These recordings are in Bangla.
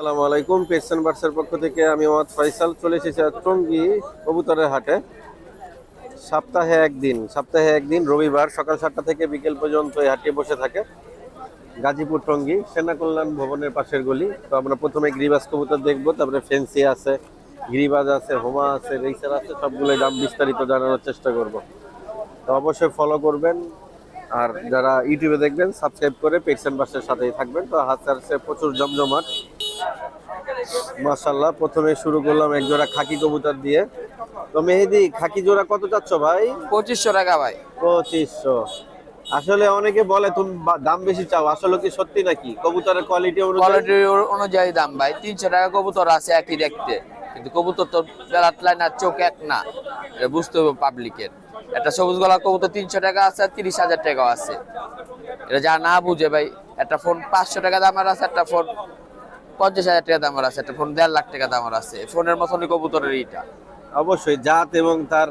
আসসালামু আলাইকুম। পেটসন বার্সের পক্ষ থেকে আমি মোহাম্মদ ফয়সাল চলে এসেছি টঙ্গী কবুতরের হাটে। সপ্তাহে একদিন সপ্তাহে একদিন রবিবার সকাল সাতটা থেকে বিকেল পর্যন্ত এই হাটটি বসে থাকে। গাজীপুর টঙ্গী সেনা কল্যাণ ভবনের পাশের গলি। তো আমরা প্রথমে গ্রিবাস কবুতর দেখব, তারপরে ফেন্সি আছে, গ্রিবাজ আছে, হোমা আছে রেসার আছে, সবগুলোই দাম বিস্তারিত জানানোর চেষ্টা করব। তো অবশ্যই ফলো করবেন। আর যারা ইউটিউবে দেখবেন সাবস্ক্রাইব করে পেটসন বাসের সাথেই থাকবেন। তো হাত প্রচুর জমজমাট। মাশাল্লাহ প্রথমে শুরু করলাম এক জোড়া খাকি কবুতর দিয়ে। তো মেহেদি খাকি জোড়া কত চাচ্ছ ভাই? পঁচিশশো টাকা ভাই। পঁচিশশো। আসলে অনেকে বলে তুমি দাম বেশি চাও। আসলে কি সত্যি নাকি? কবুতরের কোয়ালিটি অনুযায়ী? কোয়ালিটি অনুযায়ী দাম ভাই। তিনশো টাকা কবুতর আছে একই দেখতে। কিন্তু কবুতর তো বেলাট লাইন আর চোখ এক না। এটা বুঝতে হবে পাবলিকের একটা সবুজ গলা কবুতর তিনশো টাকা আছে আর তিরিশ হাজার টাকাও আছে। এটা যা না বুঝে ভাই একটা ফোন পাঁচশো টাকা দামের আছে একটা ফোন পঞ্চাশ হাজার টাকা দামের আছে একটা ফোন দেড় লাখ টাকা দামের আছে। ফোনের মতনই কবুতরের অবশ্যই জাত এবং তার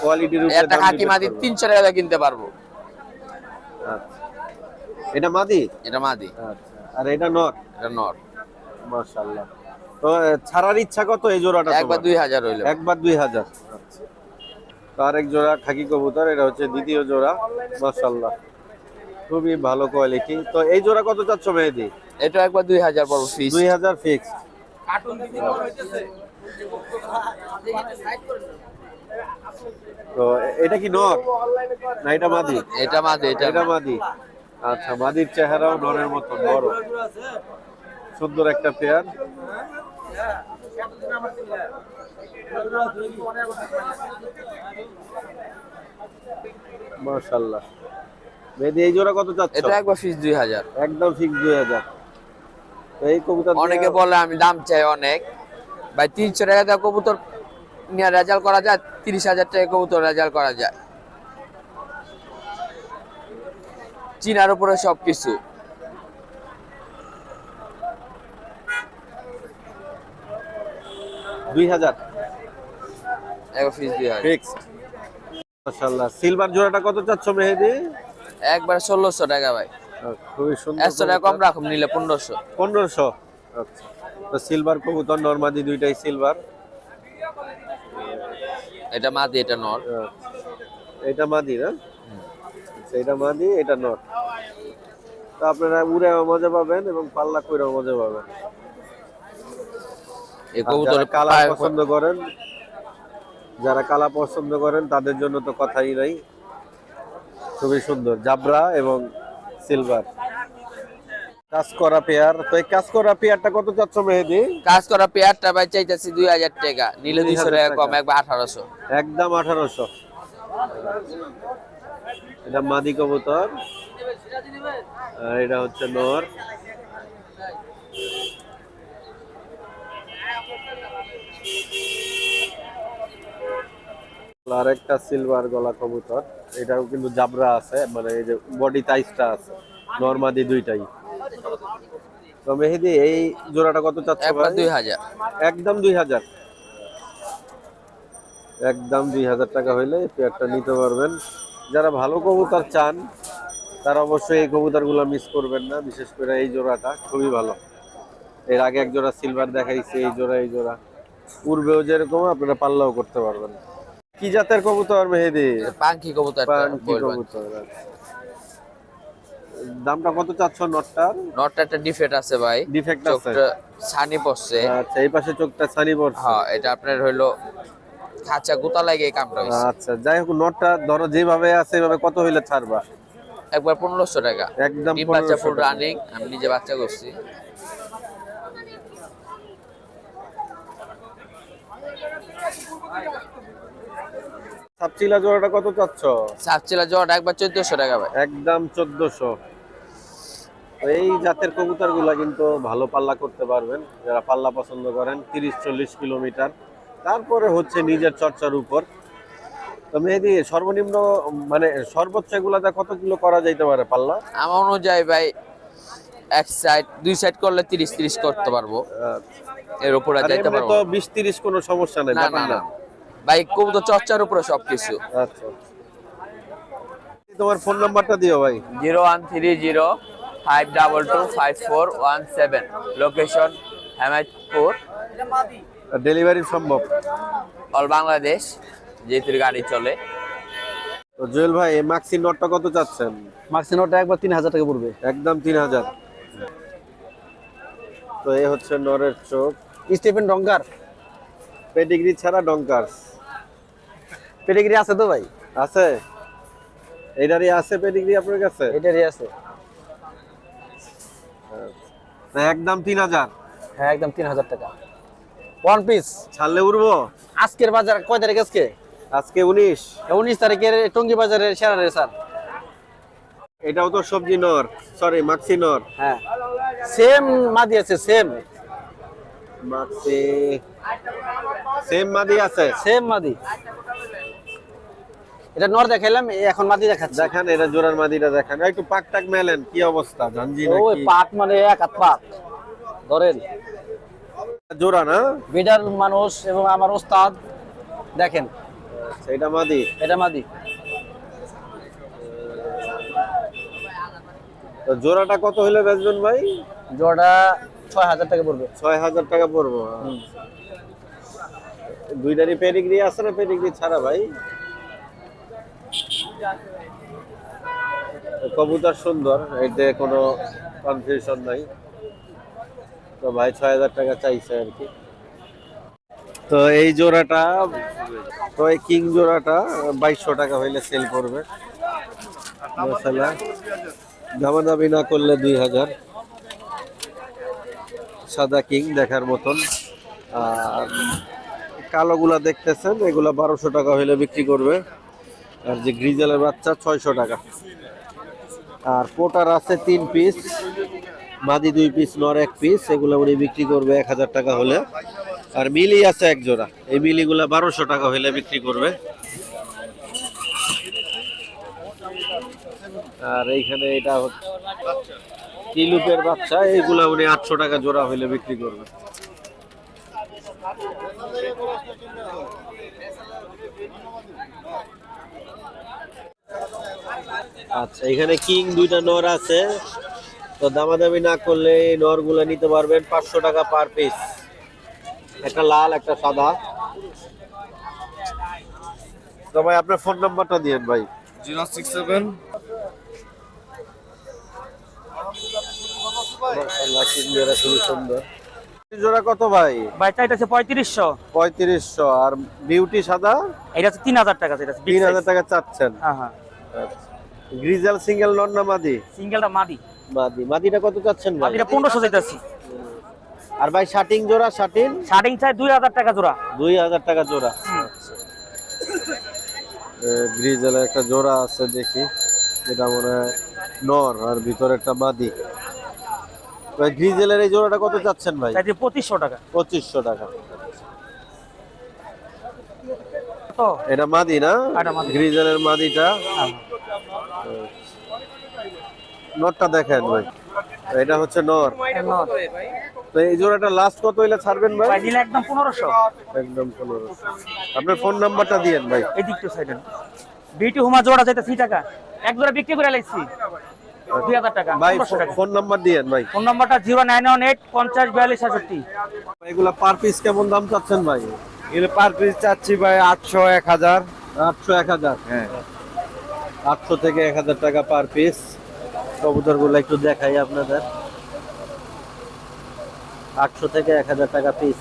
কোয়ালিটির উপরে একটা মাদি করবে। তিনশো টাকা দিয়ে কিনতে পারব। আচ্ছা। এটা মাদি? এটা মাদি। আচ্ছা। আর এটা নর? এটা নর। মাশাআল্লাহ। তো ছাড়ার ইচ্ছা কত এই জোড়াটা একবার তোমার? দুই হাজার হইল। একবার দুই হাজার। আচ্ছা। তো আরেক জোড়া খাকি কবুতর এটা হচ্ছে দ্বিতীয় জোড়া। মাশাল্লাহ খুবই ভালো কোয়ালিটি তো এই জোড়া কত চাচ্ছ মেহেদি? এটা একবার দুই হাজার পড়ব ফিস দুই হাজার ফিক্স তো এটা কি নর? না এটা মাদি। এটা মাদি এটা এটা মাদি। আচ্ছা মাদির চেহারাও নরের মতো বড়। সুন্দর একটা পেয়ার মাশাল্লাহ মেহেদি এই জোড়া কত চাচ্ছ? এটা একবার ফিস দুই হাজার। একদম ফিক্স দুই হাজার। এই কবুতর অনেকে বলে আমি দাম চাই অনেক। ভাই তিনশো টাকা দিয়ে কবুতর নিয়ে রেজাল্ট করা যায় তিরিশ হাজার টাকা কবুতর রেজাল্ট করা যায়। চীনার উপরে হাজার। একবার দুই হাজার। ফিক্সড সিলভার জোড়াটা কত চাচ্ছ মেহেদি? একবার ষোলোশো টাকা ভাই। খুবই সুন্দর একশো টাকা কম রাখুন নিলে পনেরোশো। পনেরোশো? আচ্ছা। তো সিলভার কবুতর নর্মাদি দুইটাই সিলভার। এটা মাদি এটা নর। এটা মাদি না? আচ্ছা, এটা মাদি এটা নট তো আপনারা উড়ে মজা পাবেন এবং পাল্লা করে মজা পাবেন। এই কবুতর কালা পছন্দ করেন যারা কালা পছন্দ করেন তাদের জন্য তো কথাই নাই। খুবই সুন্দর। জাবরা এবং সিলভার। কাজ করা পেয়ার। তো এই কাজ করা পেয়ারটা কত চাচ্ছ মেহেদি? কাজ করা পেয়ারটা ভাই চাইতেছি দুই হাজার টাকা। নিলে দুইশো টাকা কম একবার আঠারোশো। একদম আঠারোশো। এটা মাদি কবুতর। আর এটা হচ্ছে নর। আরেকটা সিলভার গলা কবুতর। এটাও কিন্তু জাবরা আছে মানে এই যে বডি টাইসটা আছে নরমাদি দুইটাই। তো মেহেদি এই জোড়াটা কত চাচ্ছ ভাই? দুই হাজার। একদম দুই হাজার। একদম দুই হাজার টাকা হইলে এই পেয়ারটা নিতে পারবেন। যারা ভালো কবুতর চান তারা অবশ্যই এই কবুতরগুলো মিস করবেন না বিশেষ করে এই জোড়াটা খুবই ভালো। এর আগে এক জোড়া সিলভার দেখাইছে এই জোড়া এই জোড়া। পূর্বেও যেরকম আপনারা পাল্লাও করতে পারবেন। কি জাতের কবুতর মেহেদি? পাঙ্কি কবুতর পাঙ্কি কবুতর আচ্ছা। দামটা কত চাচ্ছ নটটার নটটা একটা ডিফেক্ট আছে ভাই। ডিফেক্ট আছে? ছানি পড়ছে। আচ্ছা এই পাশে চোখটা সানি পড়ছে। হ্যাঁ এটা আপনার হইল খাঁচা গুতা লাগে এই কামটা হইছে। আচ্ছা যাই হোক নোটটা ধরো যেভাবে আছে এভাবে কত হইলে ছাড়বা? একবার পনেরোশো টাকা। একদম বাচ্চা 1500 ফুল রানিং আমি নিজে বাচ্চা করছি। সাপচিলা জোড়াটা কত চাচ্ছ? সাপচিলা জট একবার চোদ্দশো টাকা ভাই। একদম চোদ্দশো। এই জাতের কবুতরগুলা কিন্তু ভালো পাল্লা করতে পারবেন। যারা পাল্লা পছন্দ করেন তিরিশ চল্লিশ কিলোমিটার। তারপরে হচ্ছে নিজের চর্চার উপর। তো মেহেদি সর্বনিম্ন মানে সর্বোচ্চ এগুলাতে কত কিলো করা যাইতে পারে পাল্লা? আমার অনুযায়ী ভাই এক সাইড দুই সাইড করলে তিরিশ তিরিশ করতে পারব। আহ, এর উপরে যাইতে পারব তো বিশ তিরিশ কোনো সমস্যা নেই না। না? ভাই কবুতর চর্চার উপরে সবকিছু। আচ্ছা। তোমার ফোন নাম্বারটা দিও ভাই। Zero one three zero five double two five four one seven. Location for delivery সম্ভব। অল বাংলাদেশ যেহেতু গাড়ি চলে। তো জুয়েল ভাই এই মাক্সি নটটা কত চাচ্ছেন? মাক্সিনোটা একবার তিন হাজার টাকা পড়বে। একদম তিন হাজার। তো এই হচ্ছে নরের চোখ। স্টিফেন ডঙ্কার পেডিগ্রি ছাড়া ডঙ্কার্স পেডিগ্রি আছে তো ভাই? আছে? এটারই আছে পেডিগ্রি আপনার কাছে? এটারই আছে। একদম তিন হাজার। হ্যাঁ একদম তিন হাজার টাকা। ওয়ান পিস ছাড়লে উঠবো আজকের বাজার কয় তারিখ আজকে? আজকে উনিশ। উনিশ তারিখের টঙ্গি বাজারের সেরা রে স্যার। এটাও তো সবজি নর। সরি মাক্সি নর। হ্যাঁ। সেম মাদি আছে সেম মাক্সি। সেম মাদি আছে? সেম মাদি। এটা নর দেখাইলাম এখন মাদি দেখাচ্ছে। দেখান এটা জোড়ার মাদিটা দেখান। একটু পাক টাক মেলেন কি অবস্থা? জানজি ওই নাকি পাট মানে এক হাত পাট ধরেন। জোড়া না? বিডার মানুষ এবং আমার ওস্তাদ দেখেন। এটা মাদি? এটা মাদি। তো জোড়াটা কত হলে বেচবেন ভাই? জোড়া ছয় হাজার টাকা পড়বে। ছয় হাজার টাকা পড়ব। দুইটারই পেডিগ্রি আছে না পেডিগ্রি ছাড়া ভাই? কবুতর সুন্দর, এতে কোনো কনফিউশন নাই। তো ভাই ছয় হাজার টাকা চাইছে আর কি। তো এই জোড়াটা, তো এই কিং জোড়াটা বাইশশো টাকা হইলে সেল করবে। দামাদামি না করলে দুই হাজার। সাদা কিং দেখার মতন। আর কালোগুলা দেখতেছেন, এগুলা বারোশো টাকা হইলে বিক্রি করবে। আর যে গ্রিজেলের বাচ্চা, ছয়শো টাকা। আর পোটার আছে তিন পিস, মাদি দুই পিস, নর এক পিস, এগুলো উনি বিক্রি করবে এক হাজার টাকা হলে। আর মিলি আছে এক জোড়া, এই মিলিগুলা বারোশো টাকা হইলে বিক্রি করবে। আর এইখানে এটা হচ্ছে তিলুপের বাচ্চা এইগুলা উনি আটশো টাকা জোড়া হইলে বিক্রি করবে। আচ্ছা এখানে কিং দুইটা নর আছে। তো দামাদামি না করলে এই নরগুলো নিতে পারবেন পাঁচশো টাকা পার পিস। একটা লাল একটা সাদা। তো ভাই আপনার ফোন নাম্বারটা দিয়েন ভাই। Zero six seven. খুবই সুন্দর। জোড়া কত ভাই? ভাই চাইটা আছে পঁয়ত্রিশশো। পঁয়ত্রিশশো আর বিউটি সাদা? এটা হচ্ছে তিন হাজার টাকা তিন হাজার টাকা চাচ্ছেন। হ্যাঁ হ্যাঁ। গ্রিজাল সিঙ্গেল নন না মাদি? সিঙ্গেলটা মাদি। মাদি। মাদিটা কত চাচ্ছেন ভাই? মাদিটা পনেরোশো চাইতেছি। আর ভাই শার্টিং জোড়া শার্টিং শার্টিং চাই দুই হাজার টাকা জোড়া। দুই হাজার টাকা জোড়া। গ্রিজেলের একটা জোড়া আছে দেখি। এটা মনে হয় নর আর ভিতরে একটা মাদি। ভাই গ্রিজেলের এই জোড়াটা কত চাচ্ছেন ভাই? চাইতে পঁচিশশো টাকা। পঁচিশশো টাকা। তো। এটা মাদি না? এটা মাদি। গ্রিজেলের মাদিটা? নরটা দেখেন ভাই। এটা হচ্ছে নর তো এই জোড়াটা লাস্ট কত হইলে ছাড়বেন ভাই? ভাই দিলে একদম পনেরোশো। একদম পনেরোশো। আপনার ফোন নাম্বারটা দিয়েন ভাই। এই দিকটা সাইডে বিউটি হুমা জোড়া চাইতে থ্রি টাকা। এক জোড়া বিক্রি করে লাইছি। দুই হাজার টাকা ভাই ফোন নাম্বার দিয়েন ভাই। ফোন নাম্বারটা জিরো নাইন ওয়ান এইট পঞ্চাশ বিয়াল্লিশ সাতষট্টি এগুলা পার পিস কেমন দাম চাচ্ছেন ভাই? এগুলো পার পিস চাচ্ছি ভাই আটশো এক হাজার। আটশো এক হাজার। হ্যাঁ। আটশো থেকে এক হাজার টাকা পার পিস কবুতরগুলো একটু দেখাই আপনাদের। আটশো থেকে এক হাজার টাকা পিস